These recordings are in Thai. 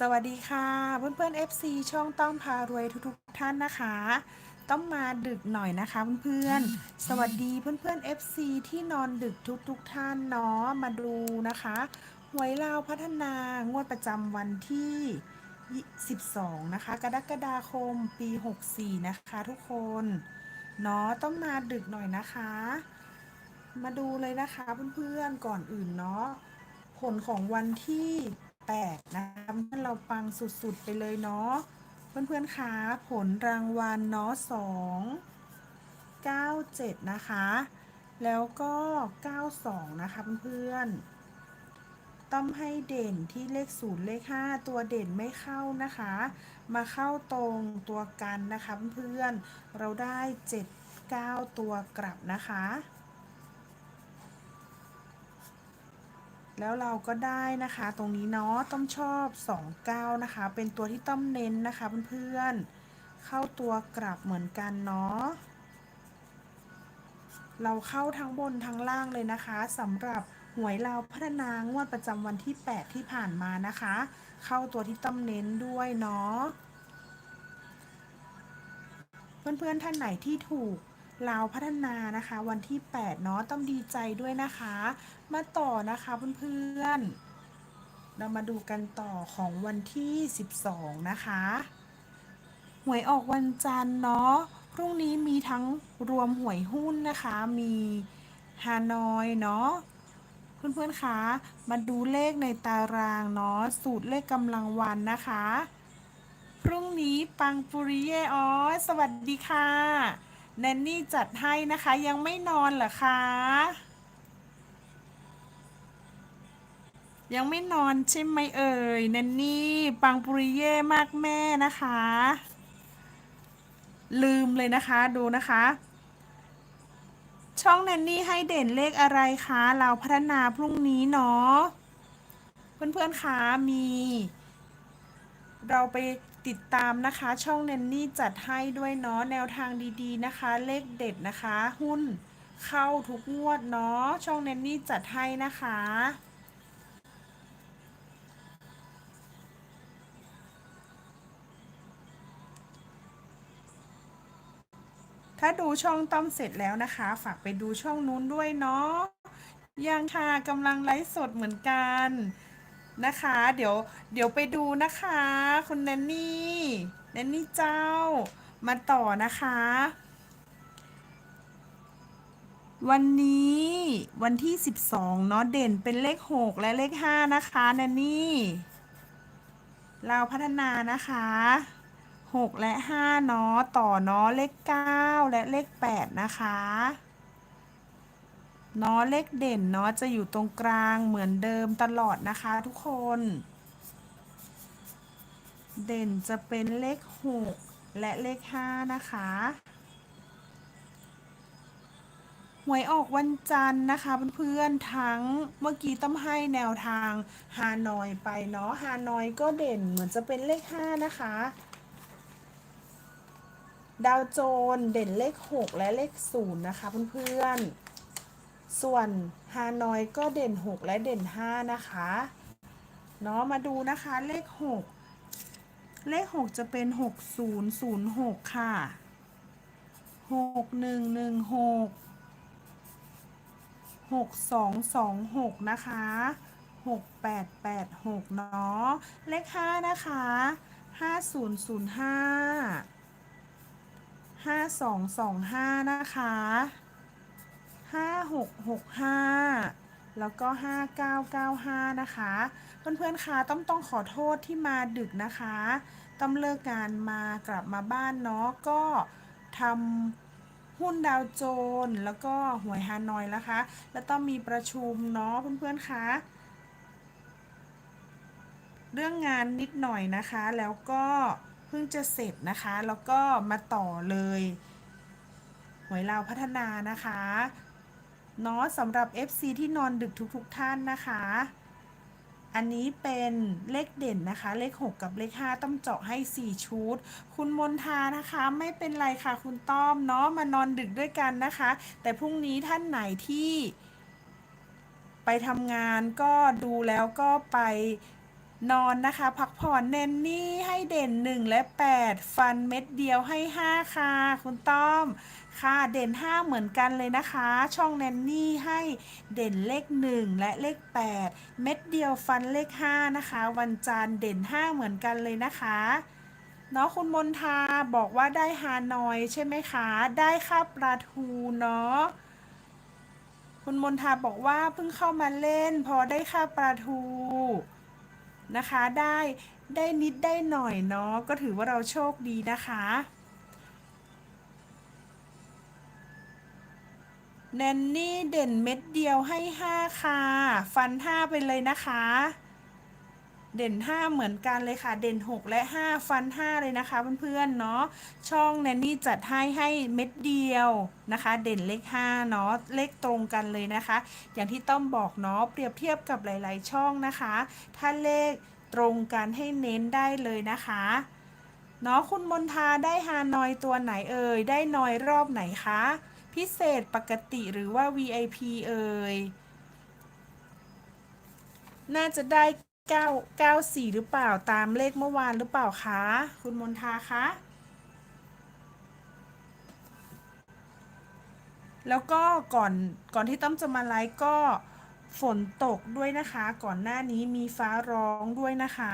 สวัสดีค่ะเพื่อนๆ FC ช่องต้องพารวยทุกๆท่านนะคะ ต้องมาดึกหน่อยนะคะเพื่อนๆสวัสดีเพื่อนๆ FC ที่นอนดึกทุกๆท่านเนาะมาดูนะคะหวยลาวพัฒนางวดประจำวันที่ 12 นะคะ กรกฎาคมปี 64 นะคะทุกคนเนาะต้องมาดึกหน่อยนะคะ มาดูเลยนะคะเพื่อนๆก่อนอื่นเนาะผลของวันที่ 8นะคะเราปังสุดๆไปเลยเนาะเพื่อนๆคะผลรางวัลเนาะ2 9 7นะคะ แล้วก็92นะคะเพื่อนๆต้องให้เด่นที่เลข0เลข5ตัวเด่นไม่เข้านะคะ มาเข้าตรงตัวกันนะคะเพื่อนๆเราได้7 9ตัวกลับนะคะ แล้วเราก็ได้นะคะตรงนี้เนาะต้อมชอบ 29 นะคะ เป็นตัวที่ต้อมเน้นนะคะเพื่อนๆ เข้าตัวกลับเหมือนกันเนาะเราเข้าทั้งบนทั้งล่างเลยนะคะสำหรับหวยเราวพัฒนางวดประจำวันที่ 8 ที่ผ่านมานะคะ เข้าตัวที่ต้อมเน้นด้วยเนาะเพื่อนๆท่านไหนที่ถูก ลาวพัฒนานะคะ วันที่ 8 เนาะต้องดีใจด้วยนะคะ มาต่อนะคะเพื่อนๆ เรามาดูกันต่อของวันที่ 12 นะคะ หวยออกวันจันทร์เนาะพรุ่งนี้มีทั้งรวมหวยหุ้นนะคะ มีฮานอยเนาะเพื่อนๆคะมาดูเลขในตารางเนาะสูตรเลขกำลังวันนะคะ พรุ่งนี้ปังปุริเยออสวัสดีค่ะ แนนนี่จัดให้นะคะยังไม่นอนเหรอคะ ยังไม่นอนใช่ไหมเอ่ยแนนนี่ปังปุริเย่มากแม่นะคะ ลืมเลยนะคะดูนะคะ ช่องแนนนี่ให้เด่นเลขอะไรคะ เราพัฒนาพรุ่งนี้เนาะเพื่อนๆคะมี เราไป ติดตามนะคะช่องแนนนี่จัดให้ด้วยเนาะแนวทางดีๆนะคะ เลขเด็ดนะคะ หุ้นเข้าทุกงวดเนาะช่องแนนนี่จัดให้นะคะถ้าดูช่องต้อมเสร็จแล้วนะคะ ฝากไปดูช่องนู้นด้วยเนาะยังค่ะกำลังไลฟ์สดเหมือนกัน นะคะ เดี๋ยวเดี๋ยวไปดูนะคะ คุณแนนนี่แนนนี่เจ้า มาต่อนะคะ วันนี้วันที่ 12 เนาะเด่นเป็นเลข 6 และเลข 5 นะคะแนนนี่เราพัฒนานะคะ 6 และ 5 เนาะต่อเนาะเลข 9 และเลข 8 นะคะ เนาะเลขเด่นเนาะจะอยู่ตรงกลางเหมือนเดิมตลอดนะคะทุกคน เด่นจะเป็นเลข 6 และเลข 5 นะคะหวยออกวันจันทร์นะคะเพื่อนๆทั้งเมื่อกี้ต้องให้แนวทางฮานอยไปเนาะฮานอยก็เด่นเหมือนจะเป็นเลข 5 นะคะ ดาวโจนเด่นเลข 6 และเลข 0 นะคะเพื่อนๆ ส่วนฮานอยก็เด่น 6 และเด่น 5 นะคะเนาะมาดูนะคะเลข 6 เลข 6 จะเป็น 6006 ค่ะ 6116 6226 นะคะ 6886 เนาะเลข 5 นะคะ 5005 5225 นะคะ 5665 แล้วก็ 5995 นะคะ เพื่อนๆคะต้องต้องขอโทษที่มาดึกนะคะ ต้องเลิกงานมากลับมาบ้านเนาะก็ทำหุ้นดาวโจนส์แล้วก็หวยฮานอยนะคะ แล้วต้องมีประชุมเนาะเพื่อนๆคะเรื่องงานนิดหน่อยนะคะ แล้วก็เพิ่งจะเสร็จนะคะ แล้วก็มาต่อเลย หวยลาวพัฒนานะคะ เนาะสำหรับ FC ที่นอนดึกทุกๆทท่านนะคะ อันนี้เป็นเลขเด่นนะคะ เลข 6 กับเลข 5 ต้องเจาะให้ 4 ชุด คุณมนทานะคะไม่เป็นไรค่ะคุณต้อมเนาะมานอนดึกด้วยกันนะคะ แต่พรุ่งนี้ท่านไหนที่ ไปทำงานก็ดูแล้วก็ไปนอนนะคะ พักผ่อนเน้นนี่ให้เด่น 1 และ 8 ฟันเม็ดเดียวให้ 5 ค่ะ คุณต้อม ค่ะเด่น 5 เหมือนกันเลยนะคะ ช่องแนนนี่ให้เด่นเลข 1 และเลข 8 เม็ดเดียวฟันเลข 5 นะคะ วันจันทร์เด่น 5 เหมือนกันเลยนะคะเนาะคุณมนทาบอกว่าได้ฮานอยใช่ไหมคะ ได้ค่าปลาทูเนาะคุณมนทาบอกว่าเพิ่งเข้ามาเล่น พอได้ค่าปลาทูนะคะ ได้ได้นิดได้หน่อยเนาะก็ถือว่าเราโชคดีนะคะ แนนนี่เด่นเม็ดเดียวให้5ค่ะ ฟัน5ไปเลยนะคะ เด่น5เหมือนกันเลยค่ะ เด่น6และ5ฟัน5เลยนะคะเพื่อนๆเนาะ ช่องแนนนี่จัดให้ให้เม็ดเดียวนะคะ เด่นเลข5เนาะ เลขตรงกันเลยนะคะ อย่างที่ต้อมบอกเนาะ เปรียบเทียบกับหลาย ๆ ช่องนะคะ ถ้าเลขตรงกันให้เน้นได้เลยนะคะเนาะคุณมนทาได้ฮานอยตัวไหนเอ่ย ได้นอยรอบไหนคะ พิเศษปกติหรือว่า VIP เอ่ย น่าจะได้9 94 หรือเปล่าตามเลขเมื่อวานหรือเปล่าคะ คุณมนทาคะ แล้วก็ก่อนก่อนที่ต้อมจะมาไลฟ์ก็ฝนตกด้วยนะคะ ก่อนหน้านี้มีฟ้าร้องด้วยนะคะ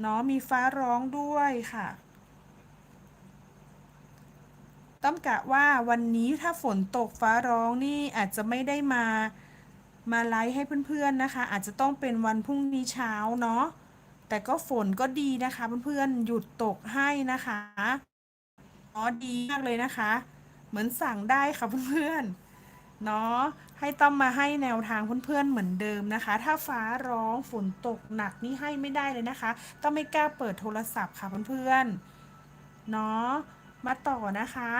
เนาะมีฟ้าร้องด้วยค่ะ ต้อมกะว่าวันนี้ถ้าฝนตกฟ้าร้องนี่อาจจะไม่ได้มามาไลฟ์ให้เพื่อนๆนะคะ อาจจะต้องเป็นวันพรุ่งนี้เช้าเนาะแต่ก็ฝนก็ดีนะคะเพื่อนๆหยุดตกให้นะคะอ๋อดีมากเลยนะคะ เหมือนสั่งได้ค่ะเพื่อนๆเนาะให้ต้อมมาให้แนวทางเพื่อนๆเหมือนเดิมนะคะ ถ้าฟ้าร้องฝนตกหนักนี่ให้ไม่ได้เลยนะคะ ต้องไม่กล้าเปิดโทรศัพท์ค่ะเพื่อนๆเนาะ มาต่อนะคะ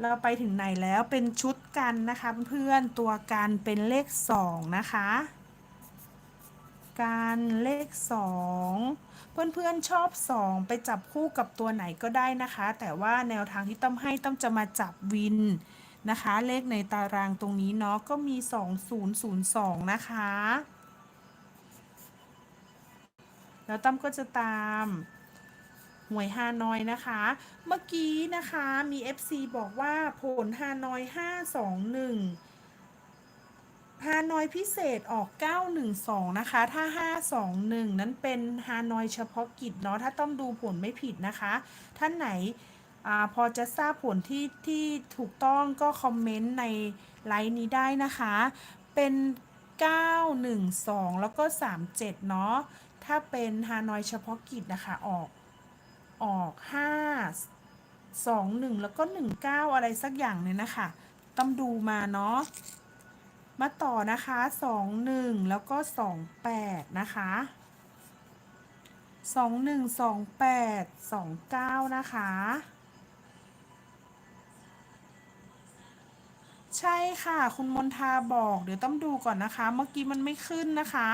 เราไปถึงไหนแล้วเป็นชุดกันนะคะเพื่อนๆตัวกันเป็นเลข2นะคะ การเลข2เพื่อนๆชอบ 2 ไปจับคู่กับตัวไหนก็ได้นะคะ แต่ว่าแนวทางที่ต้อมให้ต้อมจะมาจับวินนะคะ เลขในตารางตรงนี้เนาะก็มี 2002 นะคะ แล้วต้อมก็จะตาม หวยฮานอยนะคะ เมื่อกี้นะคะมี FC บอกว่าผลฮานอย 521 ฮานอยพิเศษออก 912 นะคะ ถ้า 521 นั้นเป็นฮานอยเฉพาะกิจเนาะถ้าต้องดูผลไม่ผิดนะคะ ท่านไหนอพอจะทราบผลที่ที่ถูกต้องก็คอมเมนต์ในไลน์นี้ได้นะคะ เป็น 912 แล้วก็ 37 เนาะถ้าเป็นฮานอยเฉพาะกิจนะคะออก ออก5 2 1แล้วก็19อะไรสักอย่างเนี่ยนะคะ ต้องดูมาเนาะ มาต่อนะคะ21แล้วก็28นะคะ21 28 29นะคะ ใช่ค่ะ คุณมนทาบอก เดี๋ยวต้องดูก่อนนะคะ เมื่อกี้มันไม่ขึ้นนะคะ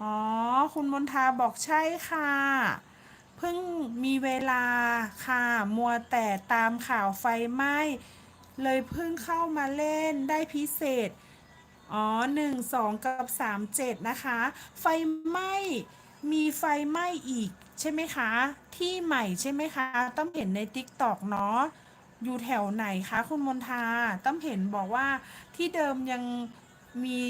อ๋อ คุณมนทาบอกใช่ค่ะ เพิ่งมีเวลาค่ะ มัวแต่ตามข่าวไฟไหม้ เลยเพิ่งเข้ามาเล่นได้พิเศษ อ๋อ1 2กับ3 7นะคะ ไฟไหม้ มีไฟไหม้อีกใช่ไหมคะ ที่ใหม่ใช่ไหมคะ ต้องเห็นใน TikTok เนาะ อยู่แถวไหนคะ คุณมนทา ต้องเห็นบอกว่าที่เดิมยัง มี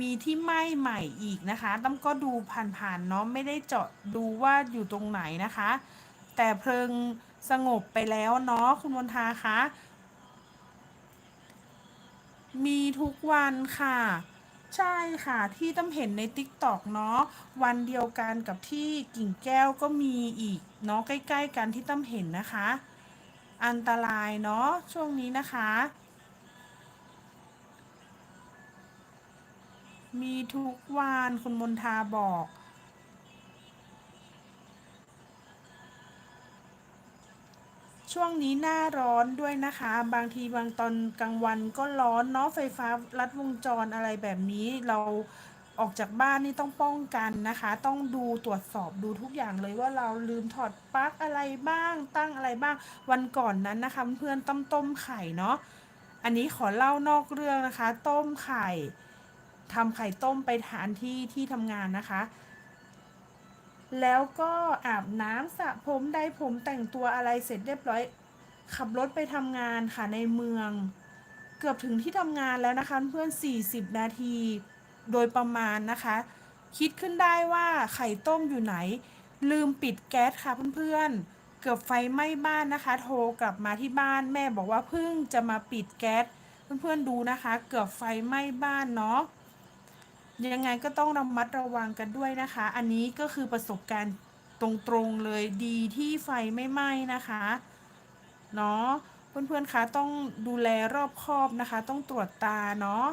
มีที่ไหม้ใหม่อีกนะคะต้อมก็ดูผ่านๆเนาะไม่ได้เจาะดูว่าอยู่ตรงไหนนะคะ แต่เพลิงสงบไปแล้วเนาะคุณมนทาคะมีทุกวันค่ะ ใช่ค่ะที่ต้อมเห็นใน TikTok เนาะวันเดียวกันกับที่กิ่งแก้วก็มีอีกเนาะใกล้ ๆ กันที่ต้อมเห็นนะคะ อันตรายเนาะช่วงนี้นะคะ มีทุกวันคุณมนทาบอก ช่วงนี้หน้าร้อนด้วยนะคะ บางทีบางตอนกลางวันก็ร้อนเนาะไฟฟ้าลัดวงจรอะไรแบบนี้เราออกจากบ้านนี่ต้องป้องกันนะคะ ต้องดูตรวจสอบดูทุกอย่างเลยว่าเราลืมถอดปลั๊กอะไรบ้าง ตั้งอะไรบ้าง วันก่อนนั้นนะคะ เพื่อนต้มต้มไข่เนาะอันนี้ขอเล่านอกเรื่องนะคะ ต้มไข่ ทำไข่ต้มไปทานที่ที่ทำงานนะคะ แล้วก็อาบน้ำสระผมได้ผมแต่งตัวอะไรเสร็จเรียบร้อย ขับรถไปทำงานค่ะในเมือง เกือบถึงที่ทำงานแล้วนะคะเพื่อน 40 นาทีโดยประมาณนะคะ คิดขึ้นได้ว่าไข่ต้มอยู่ไหน ลืมปิดแก๊สค่ะเพื่อนๆ เกือบไฟไหม้บ้านนะคะ โทรกลับมาที่บ้านแม่บอกว่าเพิ่งจะมาปิดแก๊สเพื่อนๆดูนะคะ เกือบไฟไหม้บ้านเนาะ ยังไงก็ต้องระมัดระวังกันด้วยนะคะ อันนี้ก็คือประสบการณ์ตรงๆเลยดีที่ไฟไม่ไหม้นะคะเนาะเพื่อนๆคะต้องดูแลรอบคอบนะคะ ต้องตรวจตาเนาะ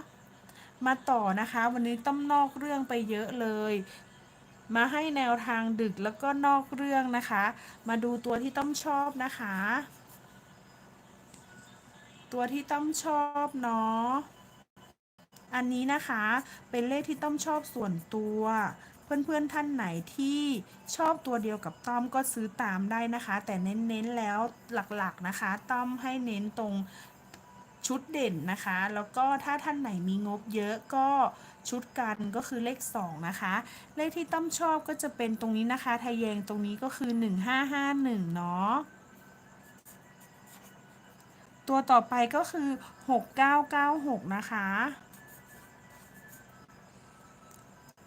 มาต่อนะคะ วันนี้ต้องนอกเรื่องไปเยอะเลย มาให้แนวทางดึกแล้วก็นอกเรื่องนะคะ มาดูตัวที่ต้องชอบนะคะ ตัวที่ต้องชอบเนาะ อันนี้นะคะเป็นเลขที่ต้อมชอบส่วนตัว เพื่อนๆท่านไหนที่ชอบตัวเดียวกับต้อมก็ซื้อตามได้นะคะ แต่เน้นๆแล้วหลักๆนะคะ ต้อมให้เน้นตรงชุดเด่นนะคะ แล้วก็ถ้าท่านไหนมีงบเยอะก็ชุดกันก็คือเลข 2 นะคะ เลขที่ต้อมชอบก็จะเป็นตรงนี้นะคะทะแยงตรงนี้ก็คือ 1551 เนาะตัวต่อไปก็คือ 6996 นะคะ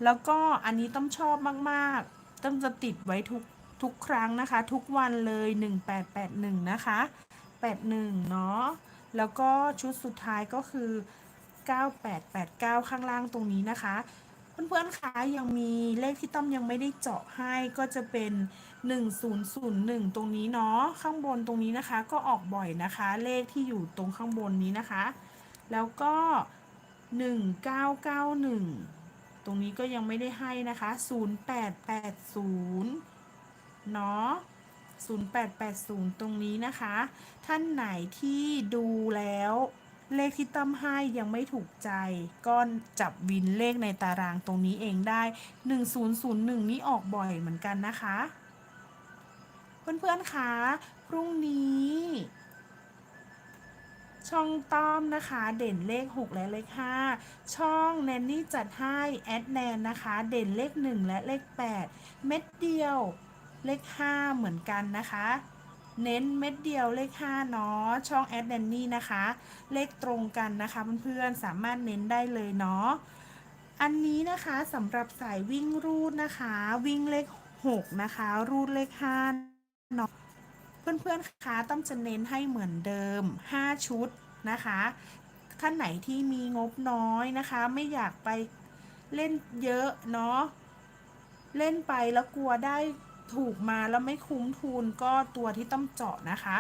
แล้วก็อันนี้ต้องชอบมากๆ ต้องจะติดไว้ทุกทุกครั้งนะคะ ทุกวันเลย 1881 นะคะ 81 เนาะ แล้วก็ชุดสุดท้ายก็คือ 9889 ข้างล่างตรงนี้นะคะ เพื่อนๆคะยังมีเลขที่ต้อมยังไม่ได้เจาะให้ก็จะเป็น 1001 ตรงนี้เนาะ ข้างบนตรงนี้นะคะ ก็ออกบ่อยนะคะ เลขที่อยู่ตรงข้างบนนี้นะคะ แล้วก็ 1991 ตรงนี้ก็ยังไม่ได้ให้นะคะ 0880 เนาะ0880 ตรงนี้นะคะ ท่านไหนที่ดูแล้วเลขที่ตั้มให้ยังไม่ถูกใจ ก็จับวินเลขในตารางตรงนี้เองได้ 1001 นี่ออกบ่อยเหมือนกันนะคะ เพื่อนๆคะพรุ่งนี้ ช่องต้อมนะคะ เด่นเลข 6 และเลข 5 ช่องแนนนี่จัดให้แอดแนนนะคะ เด่นเลข 1 และเลข 8 เม็ดเดียวเลข 5 เหมือนกันนะคะ เน้นเม็ดเดียวเลข5เนาะช่องแอดแนนนี่นะคะ เลขตรงกันนะคะเพื่อนๆสามารถเน้นได้เลยเนาะอันนี้นะคะสำหรับสายวิ่งรูดนะคะ วิ่งเลข 6 นะคะ รูดเลข5เนาะ เพื่อนๆคะต้องจะเน้นให้เหมือนเดิม 5 ชุดนะคะท่านไหนที่มีงบน้อยนะคะ ไม่อยากไปเล่นเยอะเนาะเล่นไปแล้วกลัวได้ถูกมาแล้วไม่คุ้มทุนก็ตัวที่ต้องเจาะนะคะ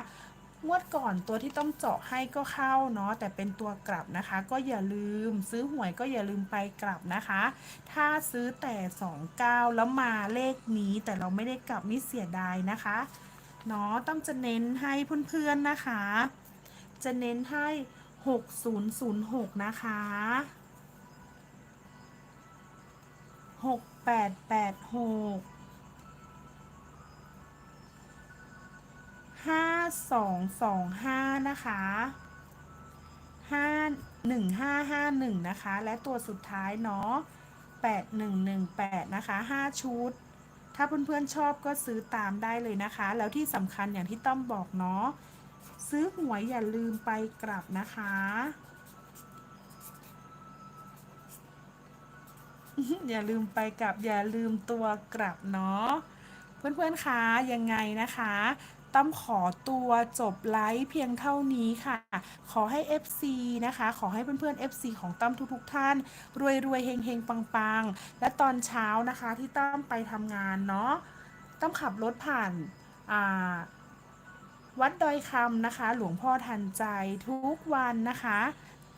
งวดก่อนตัวที่ต้องเจาะให้ก็เข้าเนาะแต่เป็นตัวกลับนะคะ ก็อย่าลืมซื้อหวยก็อย่าลืมไปกลับนะคะ ถ้าซื้อแต่ 29 แล้วมาเลขนี้แต่เราไม่ได้กลับนี่เสียดายนะคะ เนาะต้องจะเน้นให้เพื่อนๆนะคะ จะเน้นให้ 6006 นะคะ 6886 5225 นะคะ 51551 นะคะ และตัวสุดท้ายเนาะ8118 นะคะ 5 ชุด ถ้าเพื่อนๆชอบก็ซื้อตามได้เลยนะคะ แล้วที่สำคัญอย่างที่ต้อมบอกเนาะซื้อหวยอย่าลืมไปกลับนะคะ อย่าลืมไปกลับอย่าลืมตัวกลับเนาะเพื่อนๆคะยังไงนะคะ ตั้มขอตัวจบไลฟ์เพียงเท่านี้ค่ะ ขอให้ FC นะคะ ขอให้เพื่อนๆ FC ของตั้มทุกๆท่าน รวยรวยๆเฮงเฮงๆ ปังๆ และตอนเช้านะคะที่ตั้มไปทำงานเนาะตั้มขับรถผ่านอ่าวัดดอยคำนะคะ หลวงพ่อทันใจทุกวันนะคะ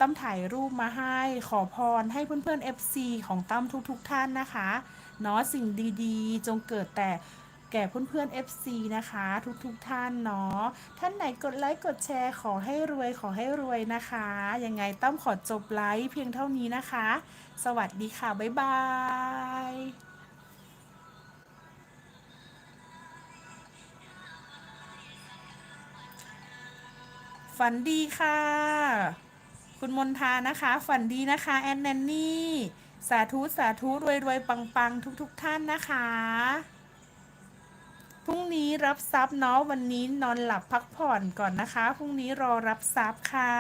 ตั้มถ่ายรูปมาให้ขอพรให้เพื่อนๆ FC ของตั้มทุกๆท่านนะคะเนาะสิ่งดีๆ จงเกิดแต่ แก่เพื่อนๆ FC นะคะ ทุกๆทท่านเนาะท่านไหนกดไลค์กดแชร์ขอให้รวยขอให้รวยนะคะยังไงตั้มขอจบไลฟ์เพียงเท่านี้นะคะ สวัสดีค่ะ บ๊ายบายฝันดีค่ะ คุณมนทานะคะ ฝันดีนะคะ แอนแนนนี่ สาธุ สาธุ รวยรวยปังปังทุกทุกท่านนะคะ พรุ่งนี้รับทรัพย์เนาะวันนี้นอนหลับพักผ่อนก่อนนะคะ พรุ่งนี้รอรับทรัพย์ค่ะ